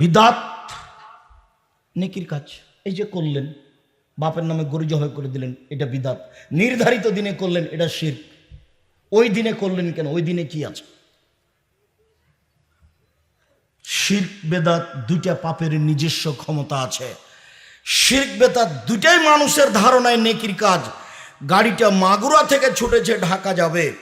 বিদাত। নেকির কাজ এই যে করলেন বাপের নামে গরু জবাই করে দিলেন এটা বিদাত। নির্ধারিত দিনে করলেন এটা শির। ওই দিনে করলেন কেন? ওই দিনে কি আছে? শির্ক বেদাত দুইটা পাপের নিজস্ব ক্ষমতা আছে। শির্ক বেদাত দুটাই মানুষের ধারণায় নেকির কাজ। গাড়িটা মাগুরা থেকে ছুটেছে ঢাকা যাবে।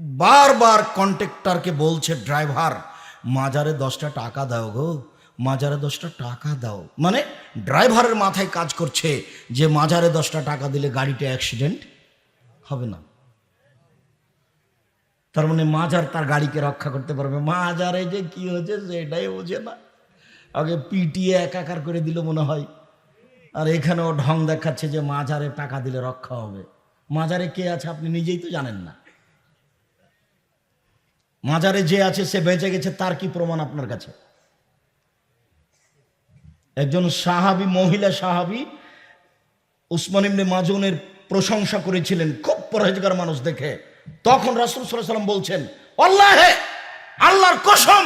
বারবার কন্ট্রাক্টরকে বলছে ড্রাইভার মাজারে দশটা টাকা দাও গো, মাজারে দশটা টাকা দাও। মানে ড্রাইভারের মাথায় কাজ করছে যে মাজারে দশটা টাকা দিলে গাড়িটা অ্যাক্সিডেন্ট হবে না। তার মানে মাজার তার গাড়িকে রক্ষা করতে পারবে। মাজারে যে কি হয়েছে সেটাই বোঝে না। আগে পিটিয়ে একাকার করে দিল মনে হয়। আর এখানেও ঢং দেখাচ্ছে যে মাজারে টাকা দিলে রক্ষা হবে। মাজারে কে আছে আপনি নিজেই তো জানেন না। মাজারে যে আছে, সে বেঁচে গেছে, তার কি প্রমাণ আপনার কাছে? একজন সাহাবি, মহিলা সাহাবি, উসমান ইবনে মাজুনের প্রশংসা করেছিলেন, খুব পরহেজগার মানুষ দেখে। তখন রাসুল সাল্লাম বলছেন, আল্লাহ, আল্লাহর কসম,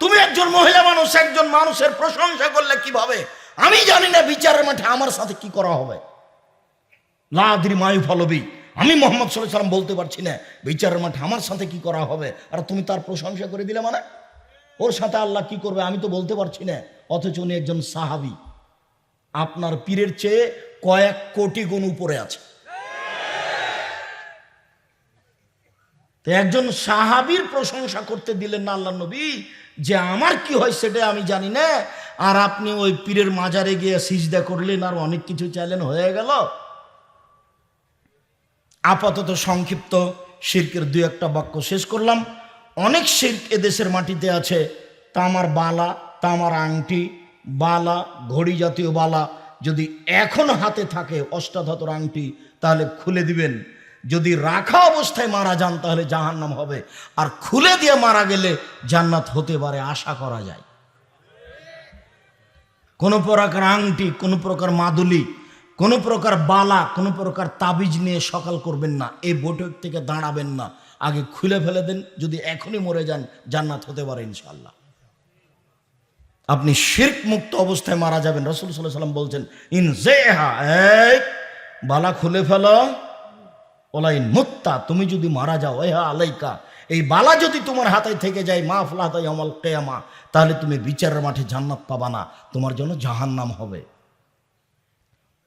তুমি একজন মহিলা মানুষ, একজন মানুষের প্রশংসা করলে কীভাবে? আমি জানি না বিচারের মাঠে আমার সাথে কি করা হবে। লাদ্রি মায়ু ফলবি আমি মোহাম্মদ সাল্লাহ সাল্লাম বলতে পারছি না, বিচারের মাঠে আমার সাথে কি করা হবে? আর তুমি তার প্রশংসা করে দিলে মানে? ওর সাথে আল্লাহ কি করবে আমি তো বলতে পারছি না। অথচ উনি একজন সাহাবি। আপনার পীরের চেয়ে কয়েক কোটি গুণ উপরে আছে। একজন সাহাবীর প্রশংসা করতে দিলেন না আল্লাহ নবী, যে আমার কি হয় সেটা আমি জানি না। আর আপনি ওই পীরের মাজারে গিয়ে সিজদা করলেন আর অনেক কিছু চাইলেন, হয়ে গেল। আপাতত সংক্ষিপ্ত শির্কের দুই একটা বাক্য শেষ করলাম। অনেক শির্ক এদেশের মাটিতে আছে। তামার বালা তামার আংটি, বালা, ঘড়ি জাতীয় বালা। যদি এখন হাতে থাকে অষ্টাধাতুর আংটি, তাহলে খুলে দিবেন। যদি রাখা অবস্থায় মারা যান, তাহলে জাহান্নাম হবে। আর খুলে দিয়ে মারা গেলে জান্নাত হতে পারে, আশা করা যায়। কোনো প্রকার আংটি, কোনো প্রকার মাদুলি কোনো প্রকার বালা, কোনো প্রকার তাবিজ নিয়ে সকাল করবেন না, এই বৈঠক থেকে দাঁড়াবেন না। আগে খুলে ফেলে দেন, যদি এখনই মরে যান, জান্নাত হতে পারে ইনশাল্লাহ আপনি শির্ক মুক্ত অবস্থায় মারা যাবেন। রসুল সাল্লাহ সাল্লাম বলছেন, ইন জেহা এই বালা খুলে ফেলো। ওলাইন মুত্তা, তুমি যদি মারা যাও, এহা আলাইকা। এই বালা যদি তোমার হাতে থেকে যায়, মা ফলাতাই অমল কেয়ামা, তাহলে তুমি বিচারের মাঠে জান্নাত পাবা না, তোমার জন্য জাহান্নাম হবে।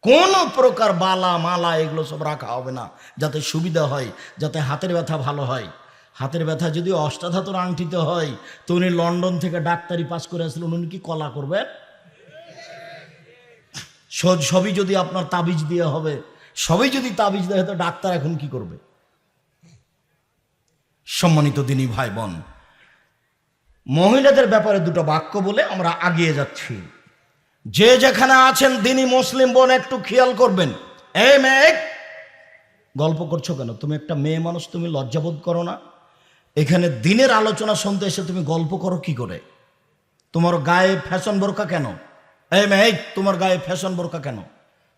কোন প্রকার বালা, মালা এগুলো সব রাখা হবে না। যাতে সুবিধা হয়, যাতে হাতের ব্যথা ভালো হয়। হাতের ব্যথা যদি অষ্টাধাতুর আংটিতে হয়, তো উনি লন্ডন থেকে ডাক্তারি পাস করে আসলেন, উনি কি কলা করবেন? সব- সবই যদি আপনার তাবিজ দিয়ে হবে, সবই যদি তাবিজ দেয়, তো ডাক্তার এখন কি করবে? সম্মানিত দিনী ভাই বোন, মহিলাদের ব্যাপারে দুটো বাক্য বলে আমরা আগিয়ে যাচ্ছি। যে যেখানে আছেন দিনী মুসলিম বোন, একটু খেয়াল করবেন। এই মেয়ে, গল্প করছ কেন? তুমি একটা মেয়ে মানুষ, তুমি লজ্জাবোধ করো না। এখানে দিনের আলোচনা শুনতে এসে তুমি গল্প করো কি করে? তোমার গায়ে ফ্যাশন বোরকা কেন? এই মেয়ে, তোমার গায়ে ফ্যাশন বোরকা কেন?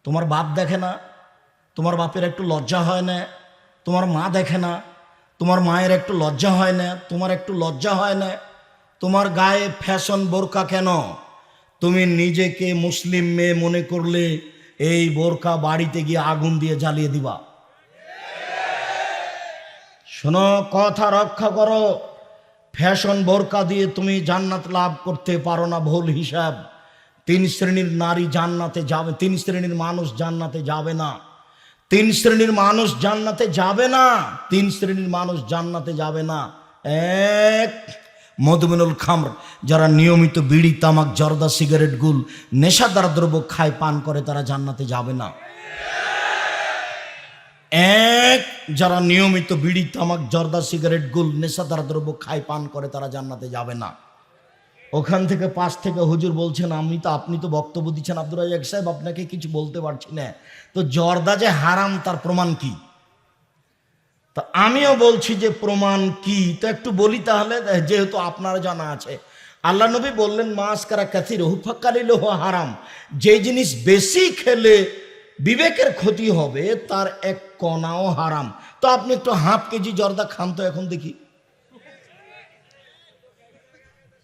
তোমার বাপ দেখে না? তোমার বাপের একটু লজ্জা হয় না? তোমার মা দেখে না? তোমার মায়ের একটু লজ্জা হয় না? তোমার একটু লজ্জা হয় না? তোমার গায়ে ফ্যাশন বোরকা কেন? তুমি নিজেকে মুসলিম মেয়ে মনে করলে এই বোরকা বাড়িতে গিয়ে আগুন দিয়ে জ্বালিয়ে দিবা। শোনো, কথা রক্ষা করো। ফ্যাশন বোরকা দিয়ে তুমি জান্নাত লাভ করতে পারো না, ভুল হিসাব। তিন শ্রেণির নারী জান্নাতে যাবে, তিন শ্রেণির মানুষ জান্নাতে যাবে না। তিন শ্রেণির মানুষ জান্নাতে যাবে না, তিন শ্রেণির মানুষ জান্নাতে যাবে না। এক মধুমিনুল খামর, যারা নিয়মিত বিড়ি, তামাক, জর্দা, সিগারেট, গুল, নেশাদার দ্রব্য খায়, পান করে, তারা জান্নাতে যাবে না। এক, যারা নিয়মিত বিড়ি, তামাক, জর্দা, সিগারেট, গুল, নেশাদার দ্রব্য খায়, পান করে, তারা জান্নাতে যাবে না। ওখান থেকে পাশ থেকে হুজুর বলছেন, আমি তো, আপনি তো বক্তব্য দিচ্ছেন আব্দুল রাজাক সাহেব, আপনাকে কিছু বলতে পারছি না। তো জর্দা যে হারাম, তার প্রমাণ কি? তা আমিও বলছি যে প্রমাণ কি? তো একটু বলি তাহলে, যেহেতু আপনার জানা আছে। আল্লাহ নবী বললেন মাছ কারা কাথির হুফাক্কালিল হারাম। যে জিনিস বেশি খেলে বিবেকের ক্ষতি হবে, তার এক কণাও হারাম। তো আপনি একটু হাফ কেজি জর্দা খান তো এখন দেখি।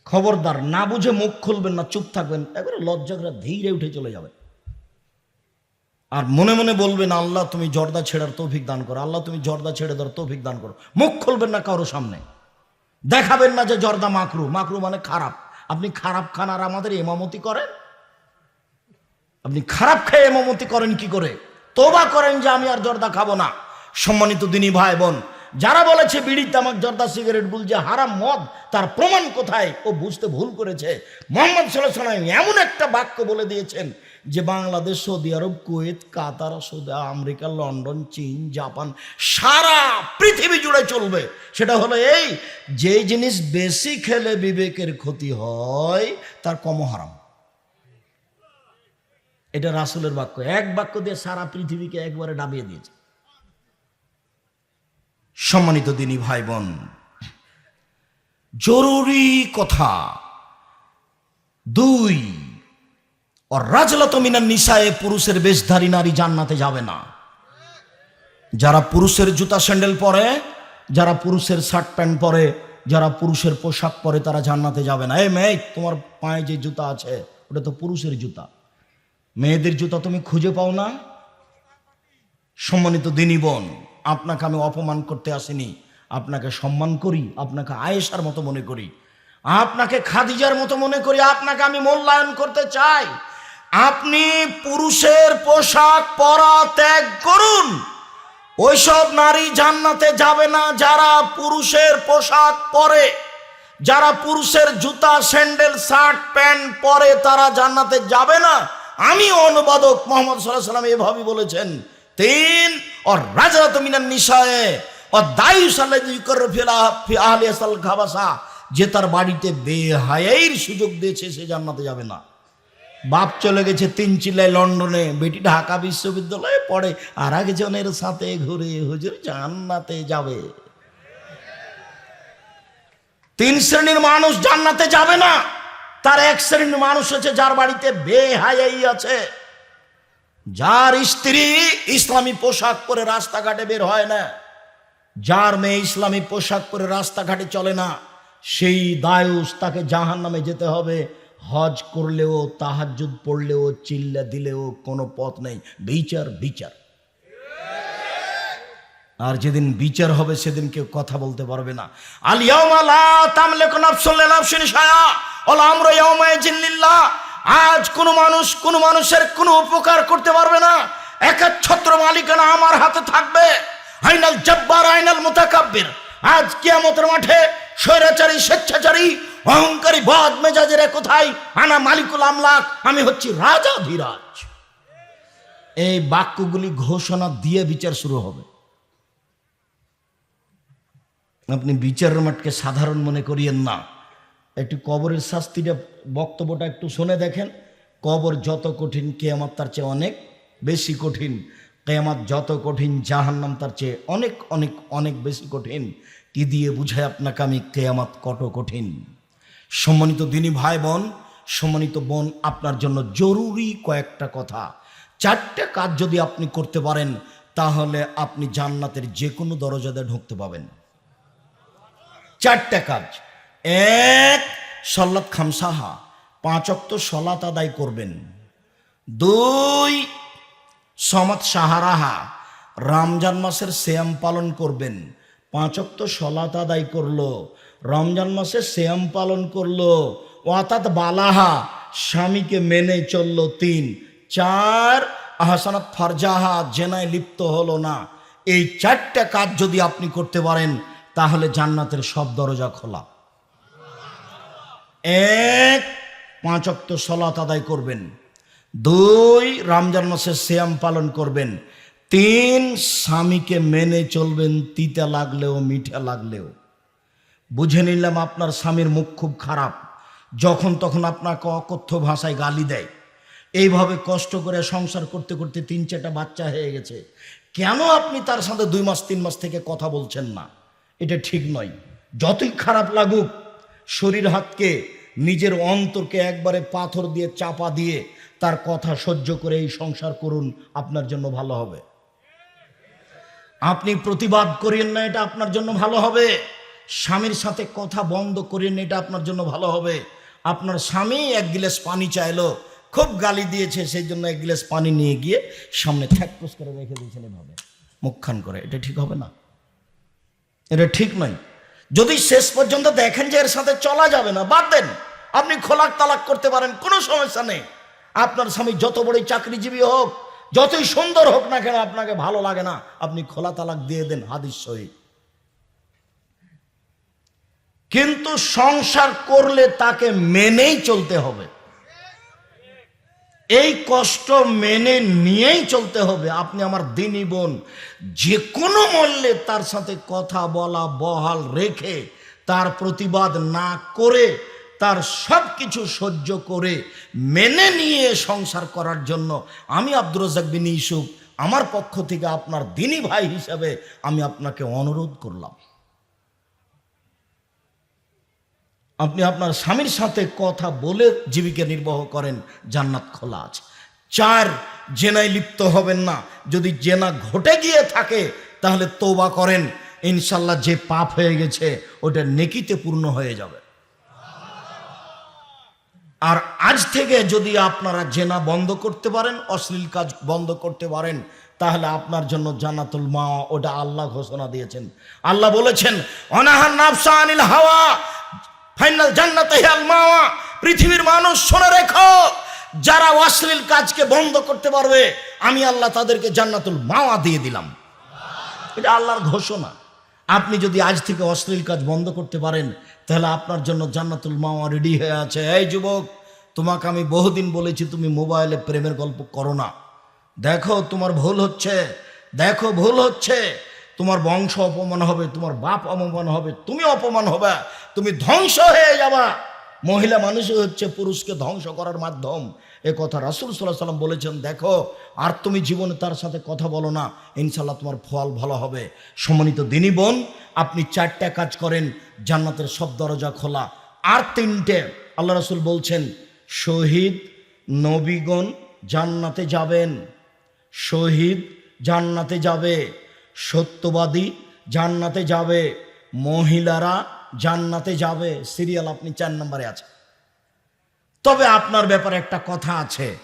খবরদার, না বুঝে মুখ খুলবেন না, চুপ থাকবেন। একবারে লজ্জা করে ধীরে উঠে চলে যাবেন। আর মনে মনে বলবেন, আল্লাহ, তুমি জর্দা ছেড়ার তৌফিক দান করো। আল্লাহ, তুমি জর্দা ছেড়ে দেওয়ার তৌফিক দান করো। মুখ খুলবেন না কারও সামনে। দেখাবেন না যে জর্দা মাকরু। মাকরু মানে খারাপ। আপনি খারাপ খান আর আমাদের এমামতি করেন? আপনি খারাপ খেয়ে এমামতি করেন কি করে? তোবা করেন যে আমি আর জর্দা খাব না। সম্মানিত দিনী ভাই বোন, যারা বলেছে বিড়ি তামাক, জর্দা সিগারেট যে হারাম মদ, তার প্রমাণ কোথায়? ও বুঝতে ভুল করেছে। মোহাম্মদ সাল্লাহ সাল্লাম এমন একটা বাক্য বলে দিয়েছেন যে Bangladesh, Saudi Arab, Kuwait, Qatar, Saudi, America, London, চীন, জাপান, সারা পৃথিবী জুড়ে চলবে। সেটা হলো এই যে জিনিস বেশি খেলে বিবেকের ক্ষতি হয়, তার কম হারাম এটা রাসুলের বাক্য। এক বাক্য দিয়ে সারা পৃথিবীকে একবারে ডাবিয়ে দিয়েছে। সম্মানিত দিনী ভাই বোন জরুরি কথা। দুই রাজলত মিনার নিশায় পুরুষের বেশধারী নারী জান্নাতে যাবে না। যারা পুরুষের জুতা স্যান্ডেল পরে, যারা পুরুষের শার্ট প্যান্ট পরে, যারা পুরুষের পোশাক পরে, তারা জান্নাতে যাবে না। এই মেয়ে, তোমার পায়ে যে জুতা আছে, ওটা তো পুরুষের জুতা। মেয়েদের জুতা তুমি খুঁজে পাও না? সম্মানিত দিনী বোন, আপনাকে আমি অপমান করতে আসিনি। আপনাকে সম্মান করি, আপনাকে আয়েশার মতো মনে করি। আপনাকে খাদিজার মতো মনে করি, আপনাকে আমি মূল্যায়ন করতে চাই। আপনি পুরুষের পোশাক পরা ত্যাগ করুন। ওইসব নারী জান্নাতে যাবে না, যারা পুরুষের পোশাক পরে। যারা পুরুষের জুতা, স্যান্ডেল, শার্ট, প্যান্ট পরে, তারা জান্নাতে যাবে না। আমি অনুবাদক মোহাম্মদ সাল্লাহ সাল্লাম এভাবে বলেছেন, তিন ও রাজাত মিনান নিশায়ে ও দায়ু সাল্লাহ যে তার বাড়িতে বেহায়ের সুযোগ দিয়েছে, সে জান্নাতে যাবে না। বাপ চলে গেছে তিন চিল্লায় লন্ডনে, বেটি ঢাকা বিশ্ববিদ্যালয়ে পড়ে, আর একজনের সাথে ঘুরে হুজুর জান্নাতে যাবে। তিন শ্রেণির মানুষ জান্নাতে যাবে না। তার এক শ্রেণির মানুষ আছে যার বাড়িতে বেহায়াই আছে। যার স্ত্রী ইসলামী পোশাক পরে রাস্তাঘাটে বের হয় না। যার মেয়ে ইসলামী পোশাক পরে রাস্তাঘাটে চলে না। সেই দায়ুস তাকে জাহান নামে যেতে হবে। হজ করলেও তাহাজুদ পড়লেও, চিল্লা দিলেও কোনো পথ নেই। বিচার বিচার। আর যেদিন বিচার হবে, সেদিন কেউ কথা বলতে পারবে না। আজ কোন মানুষ, কোন মানুষের কোনো উপকার করতে পারবে না। একাচ্ছত্র মালিকানা আমার হাতে থাকবে। আইনাল জব্বার, আইনাল মুতাকাব্বির। আজ কিয়ামতের মাঠে স্বৈরাচারী, স্বেচ্ছাচারী অহংকারী বদ মেজাজের কোথায়? আনা মালিকুল আমলাক, আমি হচ্ছি রাজা ধীরাজ। এই বাক্যগুলি ঘোষণা দিয়ে বিচার শুরু হবে। আপনি বিচারের মাঠকে সাধারণ মনে করিয়েন না। একটু কবরের শাস্তিটা, বক্তব্যটা একটু শুনে দেখেন। কবর যত কঠিন, কেয়ামাত তার চেয়ে অনেক বেশি কঠিন। কেয়ামাত যত কঠিন, জাহান্নাম তার চেয়ে অনেক অনেক অনেক বেশি কঠিন। কি দিয়ে বুঝায় আপনাকে আমি কেয়ামাত কত কঠিন? সম্মানিত দিনী ভাই বোন সম্মানিত বোন, আপনার জন্য জরুরি কয়েকটা কথা। চারটে কাজ যদি আপনি করতে পারেন, তাহলে আপনি জান্নাতের যে কোনো দরজাতে ঢুকতে পাবেন। চারটে কাজ। এক, সল্লাত খামসাহা, পাঁচ অক্ত সলাত আদায় করবেন। দুই, সমাত সাহারাহা রমজান মাসের শ্যাম পালন করবেন। পাঁচ অক্ত সলাত আদায় করল রমজান মাসে শ্যাম পালন করল। অর্থাৎ বালাহা, স্বামীকে মেনে চলল তিন। চার, আহসানাত ফারজাহা, জেনায় লিপ্ত হলো না। এই চারটা কাজ যদি আপনি করতে পারেন, তাহলে জান্নাতের সব দরজা খোলা। এক, পাঁচ অক্ত সলাত আদায় করবেন। দুই, রমজান মাসে শ্যাম পালন করবেন। তিন, স্বামীকে মেনে চলবেন, তিতা লাগলেও মিঠা লাগলেও। বুঝে নিলাম আপনার স্বামীর মুখ খুব খারাপ। যখন তখন আপনাকে অকথ্য ভাষায় গালি দেয়। এইভাবে কষ্ট করে সংসার করতে করতে তিন চারটা বাচ্চা হয়ে গেছে। কেন আপনি তার সাথে দুই মাস, তিন মাস থেকে কথা বলছেন না? এটা ঠিক নয়। যতই খারাপ লাগুক, শরীর হাতকে, নিজের অন্তরকে একবারে পাথর দিয়ে চাপা দিয়ে তার কথা সহ্য করে এই সংসার করুন, আপনার জন্য ভালো হবে। আপনি প্রতিবাদ করিয়েন না, এটা আপনার জন্য ভালো হবে। স্বামীর সাথে কথা বন্ধ করেন এটা আপনার জন্য ভালো হবে। আপনার স্বামী এক গ্লাস পানি চাইলো, খুব গালি দিয়েছে, সেই জন্য এক গ্লাস পানি নিয়ে গিয়ে সামনে থ্যাকপোস করে রেখে দিয়েছেন এভাবে। মুখখান করে, এটা ঠিক হবে না? এটা ঠিক নয়। যদি শেষ পর্যন্ত দেখেন যে এর সাথে চলা যাবে না, বাদ দেন। আপনি খোলাক তালাক করতে পারেন, কোনো সমস্যা নেই। আপনার স্বামী যত বড়ই চাকরিজীবী হোক, যতই সুন্দর হোক না কেন, আপনাকে ভালো লাগে না। আপনি খোলা তালাক দিয়ে দেন হাদিস সহিত কিন্তু সংসার করলে তাকে মেনেই চলতে হবে। এই কষ্ট মেনে নিয়েই চলতে হবে। আপনি আমার দিনী বোন যে কোনো মূল্যে তার সাথে কথা বলা, বহাল রেখে তার প্রতিবাদ না করে তার সব কিছু সহ্য করে মেনে নিয়ে সংসার করার জন্য আমি আব্দুর রাজাক বিন ইউসুফ, আমার পক্ষ থেকে আপনার দিনী ভাই হিসাবে আমি আপনাকে অনুরোধ করলাম। আপনি আপনার স্বামীর সাথে কথা বলে জীবিকা নির্বাহ করেন, জান্নাত খোলা আছে। চার, জেনায় লিপ্ত হবেন না। যদি জেনা ঘটে গিয়ে থাকে, তাহলে তোবা করেন। ইনশাল্লাহ যে পাপ হয়ে গেছে, ওটা নেকিতে পূর্ণ হয়ে যাবে। আর আজ থেকে যদি আপনারা জেনা বন্ধ করতে পারেন, অশ্লীল কাজ বন্ধ করতে পারেন, তাহলে আপনার জন্য জান্নাতুল মা, ওটা আল্লাহ ঘোষণা দিয়েছেন। আল্লাহ বলেছেন, অনাহার নাফসা আনিল হাওয়া ফাইনাল জান্নাতে হেয়াল মাওয়া পৃথিবীর মানুষ শুনে রেখো, যারা অশ্লীল কাজকে বন্ধ করতে পারবে, আমি আল্লাহ তাদেরকে জান্নাতুল মাওয়া দিয়ে দিলাম। এটা আল্লাহর ঘোষণা। আপনি যদি আজ থেকে অশ্লীল কাজ বন্ধ করতে পারেন, তাহলে আপনার জন্য জান্নাতুল মাওয়া রেডি হয়ে আছে। এই যুবক, তোমাকে আমি বহুদিন বলেছি, তুমি মোবাইলে প্রেমের গল্প করো না। দেখো, তোমার ভুল হচ্ছে। দেখো, ভুল হচ্ছে। তোমার বংশ অপমান হবে, তোমার বাপ অপমান হবে, তুমি অপমান হবে, তুমি ধ্বংস হয়ে যাবা। মহিলা মানুষই হচ্ছে পুরুষকে ধ্বংস করার মাধ্যম। এ কথা রাসুল সাল্লাহ সাল্লাম বলেছেন, দেখো, আর তুমি জীবনে তার সাথে কথা বলো না ইনশাল্লাহ তোমার ফল ভালো হবে। সম্মানিত দিনী বোন, আপনি চারটা কাজ করেন, জান্নাতের সব দরজা খোলা। আর তিনটে, আল্লাহ রাসুল বলছেন, শহীদ নবীগণ জান্নাতে যাবেন, শহীদ জান্নাতে যাবে। সত্যবাদী জান্নাতে যাবে, মহিলারা জান্নাতে যাবে। সিরিয়াল আপনি চার নম্বরে আছে। তবে আপনার ব্যাপারে একটা কথা আছে।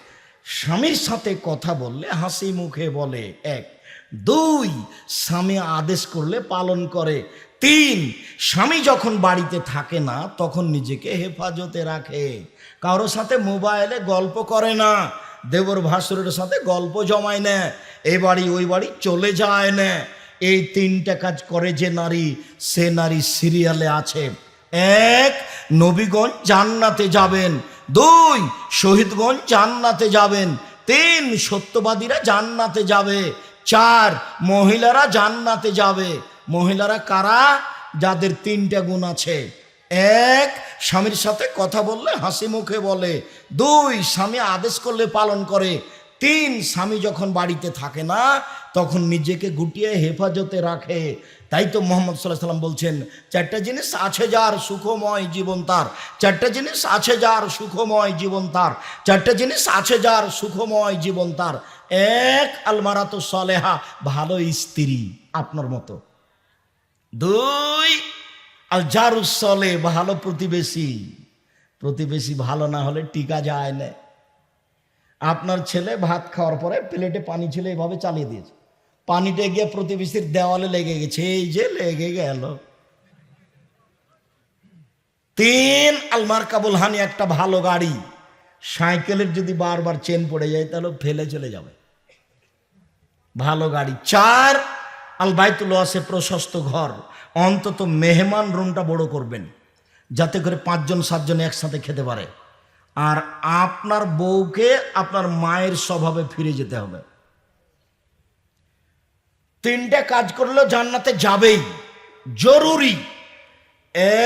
স্বামীর সাথে কথা বললে হাসি মুখে বলে, এক। দুই, স্বামী আদেশ করলে পালন করে। তিন, স্বামী যখন বাড়িতে থাকে না, তখন নিজেকে হেফাজতে রাখে। কারোর সাথে মোবাইলে গল্প করে না। দেবর ভাসুরের সাথে গল্প জমায় না। এই বাড়ি, ওই বাড়ি চলে যায় না। এই তিনটা কাজ করে যে নারী, সে নারী সিরিয়ালে আছে। এক নবীগঞ্জ জান্নাতে যাবেন। দুই শহীদগঞ্জ জান্নাতে যাবেন। তিন, সত্যবাদীরা জান্নাতে যাবে। চার, মহিলারা জান্নাতে যাবে। মহিলারা কারা? যাদের তিনটা গুণ আছে। এক, স্বামীর সাথে কথা বললে হাসি মুখে বলে। দুই, স্বামী আদেশ করলে পালন করে। তিন স্বামী যখন বাড়িতে থাকে না, তখন নিজেকে গুটিয়ে হেফাজতে রাখে। তাই তো মোহাম্মদ সাল্লাহ সাল্লাম বলছেন, চারটা জিনিস আছে যার সুখময় জীবন তার। চারটা জিনিস আছে যার সুখময় জীবন তার। চারটা জিনিস আছে যার সুখময় জীবন তার। এক আলমারা আলমারাত সলেহা, ভালো স্ত্রী আপনার মতো। দুই আর জারুসলে ভালো প্রতিবেশী। প্রতিবেশী ভালো না হলে টিকা যায় না। আপনার ছেলে ভাত খাওয়ার পরে প্লেটে পানি ছিল, এভাবে চালিয়ে দিয়েছে। পানিটা গিয়ে প্রতিবেশীর দেওয়ালে লেগে গেছে, এই যে লেগে গেল। তিন আলমার কাবুল হানি, একটা ভালো গাড়ি। সাইকেলের যদি বারবার চেন পড়ে যায়, তাহলে ফেলে চলে যাবে। ভালো গাড়ি। চার আল বাইতুল আছে প্রশস্ত ঘর। অন্তত মেহমান রুমটা বড় করবেন, যাতে করে পাঁচজন, সাতজন একসাথে খেতে পারে। আর আপনার বউকে আপনার মায়ের স্বভাবে ফিরে যেতে হবে। তিনটে কাজ করলেও জান্নাতে যাবেই, জরুরি।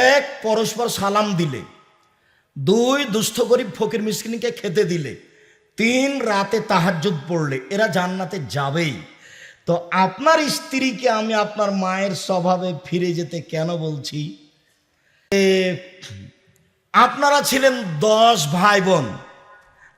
এক, পরস্পর সালাম দিলে। দুই, দুস্থ গরিব ফকির মিসকিনকে খেতে দিলে। তিন, রাতে তাহাজ্জুদ পড়লে, এরা জান্নাতে যাবেই। তো আপনার স্ত্রীকে আমি আপনার মায়ের স্বভাবে ফিরে যেতে কেন বলছি? আপনারা ছিলেন দশ ভাই বোন।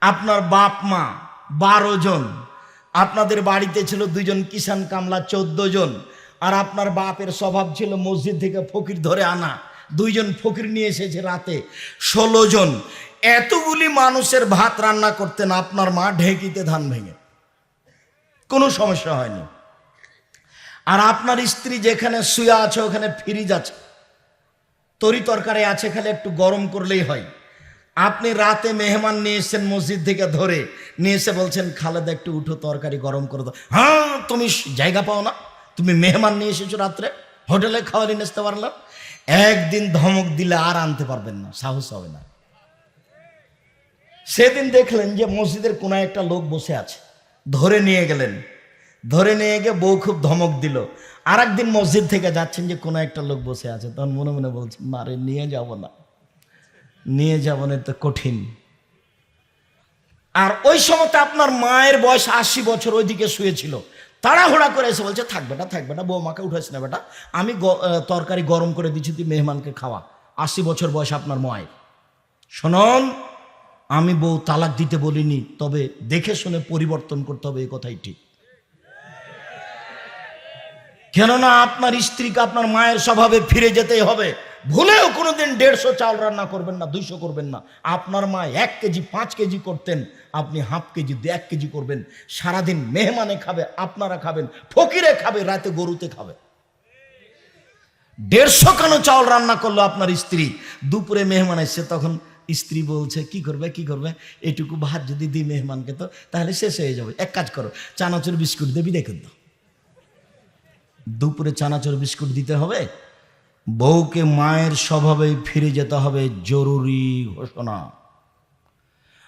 আপনার বাপ মা বারো জন। আপনাদের বাড়িতে ছিল দুজন কিষান কামলা চোদ্দ জন। আর আপনার বাপের স্বভাব ছিল মসজিদ থেকে ফকির ধরে আনা। দুইজন ফকির নিয়ে এসেছে রাতে। ষোলো জন। এতগুলি মানুষের ভাত রান্না করতেন, আপনার মা ঢেকিতে ধান ভেঙে। কোনো সমস্যা হয়নি। আর আপনার স্ত্রী যেখানে শুয়ে আছে, ওখানে ফ্রিজ আছে। তরি তরকারি আছে খালি একটু গরম করলেই হয়। আপনি রাতে মেহমান নিয়ে এসেছেন মসজিদ থেকে ধরে, নিয়ে এসে বলছেন, খালেদা, একটু উঠো, তরকারি গরম করে দাও। হ্যাঁ তুমি জায়গা পাও না। তুমি মেহমান নিয়ে এসেছ রাত্রে, হোটেলে খাওয়ারি নিয়ে আসতে পারলাম একদিন ধমক দিলে আর আনতে পারবেন না, সাহস হবে না। সেদিন দেখলেন যে মসজিদের কোনো একটা লোক বসে আছে, ধরে নিয়ে গেলেন। ধরে নিয়ে গিয়ে বউ খুব ধমক দিল। আর একদিন মসজিদ থেকে যাচ্ছেন যে কোনো একটা লোক বসে আছে, তখন মনে মনে বলছেন মারে নিয়ে যাব না। নিয়ে যাব না তো কঠিন। আর ওই সময়তে আপনার মায়ের বয়স আশি বছর ওইদিকে শুয়েছিল। তাড়াহুড়া করে এসে বলছে, থাক বেটা থাক বেটা বৌমাকে উঠেছ না বেটা। আমি তরকারি গরম করে দিচ্ছি, তুই মেহমানকে খাওয়া। আশি বছর বয়স আপনার মায়ের। শোনন, আমি বউ তালাক দিতে বলিনি, তবে দেখে শুনে পরিবর্তন করতে হবে এই কথাই ঠিক। কেননা আপনার স্ত্রীকে আপনার মায়ের স্বভাবে ফিরে যেতেই হবে। ভুলেও কোনোদিন দেড়শো চাল রান্না করবেন না, দুইশো করবেন না। আপনার মা এক কেজি, পাঁচ কেজি করতেন, আপনি হাফ কেজি, দু, এক কেজি করবেন। সারাদিন মেহমানে খাবে, আপনারা খাবেন, ফকিরে খাবে, রাতে গরুতে খাবে। দেড়শো কেন চাউল রান্না করল আপনার স্ত্রী। দুপুরে মেহমান এসছে তখন স্ত্রী বলছে, কি করবে কি করবে? এটুকু ভাত যদি দিই মেহমানকে তো, তাহলে শেষ হয়ে যাবে। এক কাজ করো, চানাচুর বিস্কুট দেবি দেখুন তো দুপুরে চানাচুর বিস্কুট দিতে হবে। বউকে মায়ের স্বভাবে ফিরে যেতে হবে, জরুরি ঘোষণা।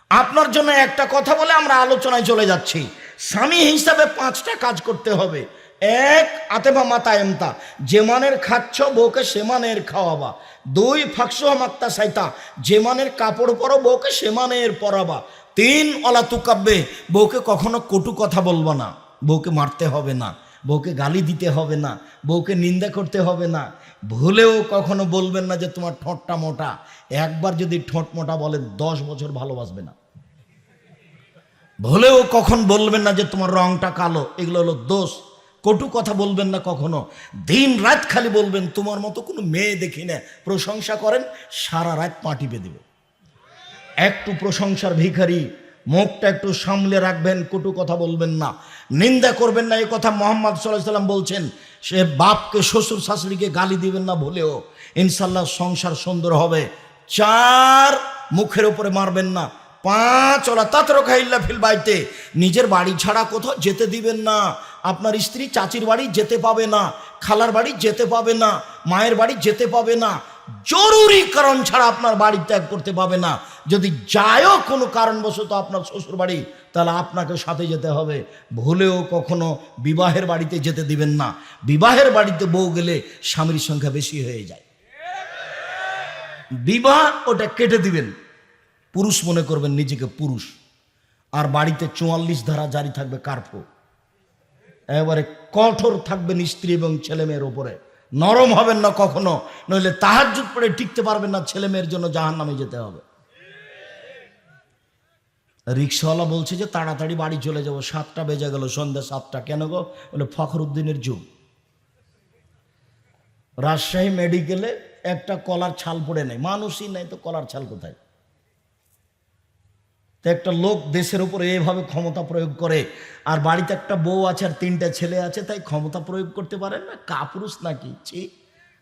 আপনার জন্য একটা কথা বলে আমরা আলোচনায় চলে যাচ্ছি। স্বামী হিসাবে পাঁচটা কাজ করতে হবে। এক আতেবা মাতা এমতা। যে মানের খাচ্ছ বউকে সে মানের খাওয়াবা। দুই, ফাঁকসহ মাক্তা সাইতা। যে মানের কাপড় পরো বউকে সে মানের পরাবা। তিন, অলা তুকাব্বে। বউকে কখনো কটু কথা বলব না। বউকে মারতে হবে না। বউকে গালি দিতে হবে না, বউকে নিন্দা করতে হবে না। ভুলেও কখনো বলবেন না যে তোমার ঠোঁটটা মোটা। একবার যদি ঠোঁট মোটা বলেন, দশ বছর ভালোবাসবে না। ভুলেও কখন বলবেন না যে তোমার রংটা কালো, এগুলো হলো দোষ। কটু কথা বলবেন না কখনো। দিন রাত খালি বলবেন, তোমার মতো কোনো মেয়ে দেখি না। প্রশংসা করেন, সারা রাত পাটিপে দেবে। একটু প্রশংসার ভিখারি, মুখটা একটু সামলে রাখবেন, কটু কথা বলবেন না। নিন্দা করবেন না, এই কথা মোহাম্মদ সাল্লাম বলছেন। সে বাপকে, শ্বশুর শাশুড়িকে গালি দিবেন না বলেও ইনশাল্লাহ সংসার সুন্দর হবে। চার মুখের উপরে মারবেন না, পাঁচ ওলা তাতর খাইল্লা ফিল বাড়িতে নিজের বাড়ি ছাড়া কোথাও যেতে দিবেন না, আপনার স্ত্রী চাচির বাড়ি যেতে পাবে না, খালার বাড়ি যেতে পাবে না, মায়ের বাড়ি যেতে পাবে না জরুরি কারণ ছাড়া আপনার বাড়ি ত্যাগ করতে পাবে না। যদি যায়ও কোনো কারণবশত আপনার শ্বশুর বাড়ি তাহলে আপনাকে সাথে যেতে হবে। ভুলেও কখনো বিবাহের বাড়িতে যেতে দিবেন না। বিবাহের বাড়িতে বউ গেলে স্বামীর সংখ্যা বেশি হয়ে যায়। বিবাহ ওটা কেটে দিবেন। পুরুষ মনে করবেন নিজেকে পুরুষ। আর বাড়িতে চুয়াল্লিশ ধারা জারি থাকবে কার্ফু এবারে কঠোর থাকবেন স্ত্রী এবং ছেলেমেয়ের ওপরে। নরম হবেন না কখনো, নইলে তাহার যুগ পড়ে টিকতে পারবেন না, ছেলে মেয়ের জন্য জাহান নামে যেতে হবে। রিক্সাওয়ালা বলছে যে, তাড়াতাড়ি বাড়ি চলে যাব, সাতটা বেজে গেল, সন্ধ্যা সাতটা, কেন গো? বলে, ফখরুদ্দিনের যুগ রাজশাহী মেডিকেলে একটা কলার ছাল পড়ে নেই, মানুষই নেই, তো কলার ছাল কোথায়? তো একটা লোক দেশের উপরে এইভাবে ক্ষমতা প্রয়োগ করে, আর বাড়িতে একটা বউ আছে আর তিনটা ছেলে আছে, তাই ক্ষমতা প্রয়োগ করতে পারেন না? কাপুরুষ নাকি? ছি,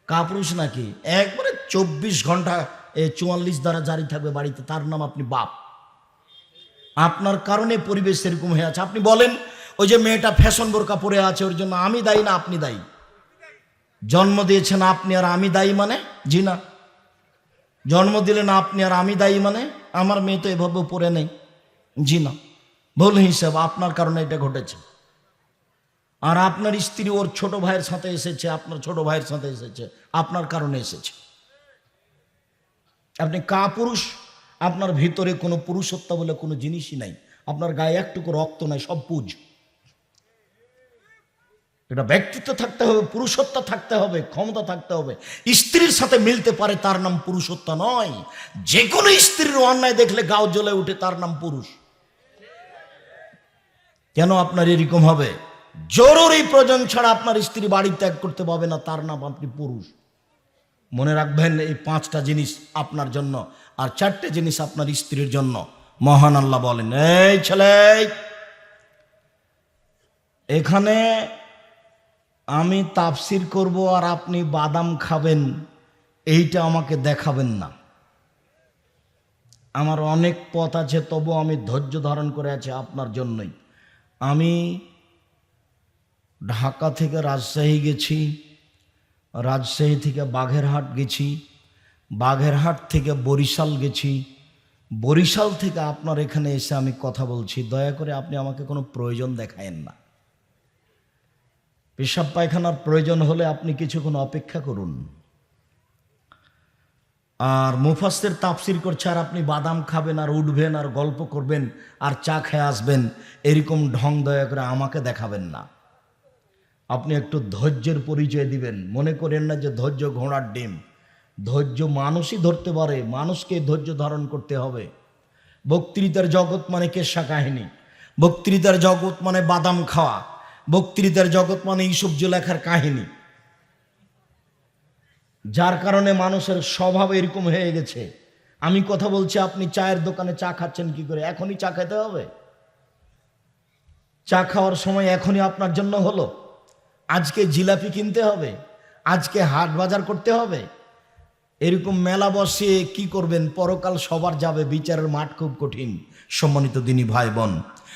কাপুরুষ নাকি? একবারে চব্বিশ ঘণ্টা চুয়াল্লিশ দ্বারা জারি থাকবে বাড়িতে, তার নাম আপনি বাপ। আপনার কারণে পরিবেশ সেরকম হয়ে আছে। আপনি বলেন, ওই যে মেয়েটা ফ্যাশন বোরকা পরে আছে, ওর জন্য আমি দায়ী না আপনি দায়ী? জন্ম দিয়েছেন আপনি আর আমি দায়ী মানে? জি না। জন্ম দিলেন আপনি আর আমি দায়ী মানে? আমার মেয়ে তো এভাবে পড়ে নেই। জি না। ভুল হিসাব, আপনার কারণে এটা ঘটেছে। আর আপনার স্ত্রী ওর ছোট ভাইয়ের সাথে এসেছে, আপনার ছোট ভাইয়ের সাথে এসেছে, আপনার কারণে এসেছে। আপনি কা পুরুষ, আপনার ভিতরে কোনো পুরুষত্ব বলে কোনো জিনিসই নাই। আপনার গায়ে একটুকু রক্ত নাই, সব পুজ। এটা ব্যক্তিত্ব থাকতে হবে, পুরুষত্ব থাকতে হবে, ক্ষমতা থাকতে হবে। স্ত্রীর সাথে মিলতে পারে তার নাম পুরুষত্ব নয়। যে কোনো স্ত্রীর অন্যায় দেখলে গাও জ্বলে উঠে তার নাম পুরুষ। কেন আপনার এরকম হবে? জরুরি প্রয়োজন ছাড়া আপনার স্ত্রী বাড়ি ত্যাগ করতে পারবে না, তার নাম আপনি পুরুষ। মনে রাখবেন, এই পাঁচটা জিনিস আপনার জন্য আর চারটে জিনিস আপনার স্ত্রীর জন্য। মহান আল্লাহ বলেন, এই ছেলে, এখানে আমি তাফসির করব আর আপনি বাদাম খাবেন, এইটা আমাকে দেখাবেন না। আমার অনেক পথ আছে তবু আমি ধৈর্য ধারণ করে আছি আপনার জন্যই। আমি ঢাকা থেকে রাজশাহী গেছি, রাজশাহী থেকে বাঘেরহাট গেছি, বাঘেরহাট থেকে বরিশাল গেছি। বরিশাল থেকে আপনার এখানে এসে আমি কথা বলছি। দয়া করে আপনি আমাকে কোনো প্রয়োজন দেখায়েন না। পেশাব পায়খানার প্রয়োজন হলে আপনি কিছুক্ষণ অপেক্ষা করুন। আর মুফাসের তাফসির করছে, আর আপনি বাদাম খাবেন, আর উঠবেন, আর গল্প করবেন, আর চা খেয়ে আসবেন, এরকম ঢং দয়া করে আমাকে দেখাবেন না। আপনি একটু ধৈর্যের পরিচয় দিবেন। মনে করেন না যে ধৈর্য ঘোড়ার ডিম। ধৈর্য মানুষই ধরতে পারে, মানুষকে ধৈর্য ধারণ করতে হবে। বক্তৃতার জগৎ মানে কেশা কাহিনী। বক্তৃতার জগৎ মানে বাদাম খাওয়া। বক্তৃতার জগৎ মানে ইসবজ লেখার কাহিনী। যার কারণে মানুষের স্বভাব এরকম হয়ে গেছে। আমি কথা বলছি, আপনি চায়ের দোকানে চা খাচ্ছেন কি করে? এখনই চা খেতে হবে? চা খাওয়ার সময় এখনই আপনার জন্য হলো। আজকে জিলাপি কিনতে হবে, আজকে হাট বাজার করতে হবে। এরকম মেলা বসে কি করবেন? পরকাল সবার যাবে, বিচারের মাঠ খুব কঠিন। সম্মানিত দিনী ভাই বোন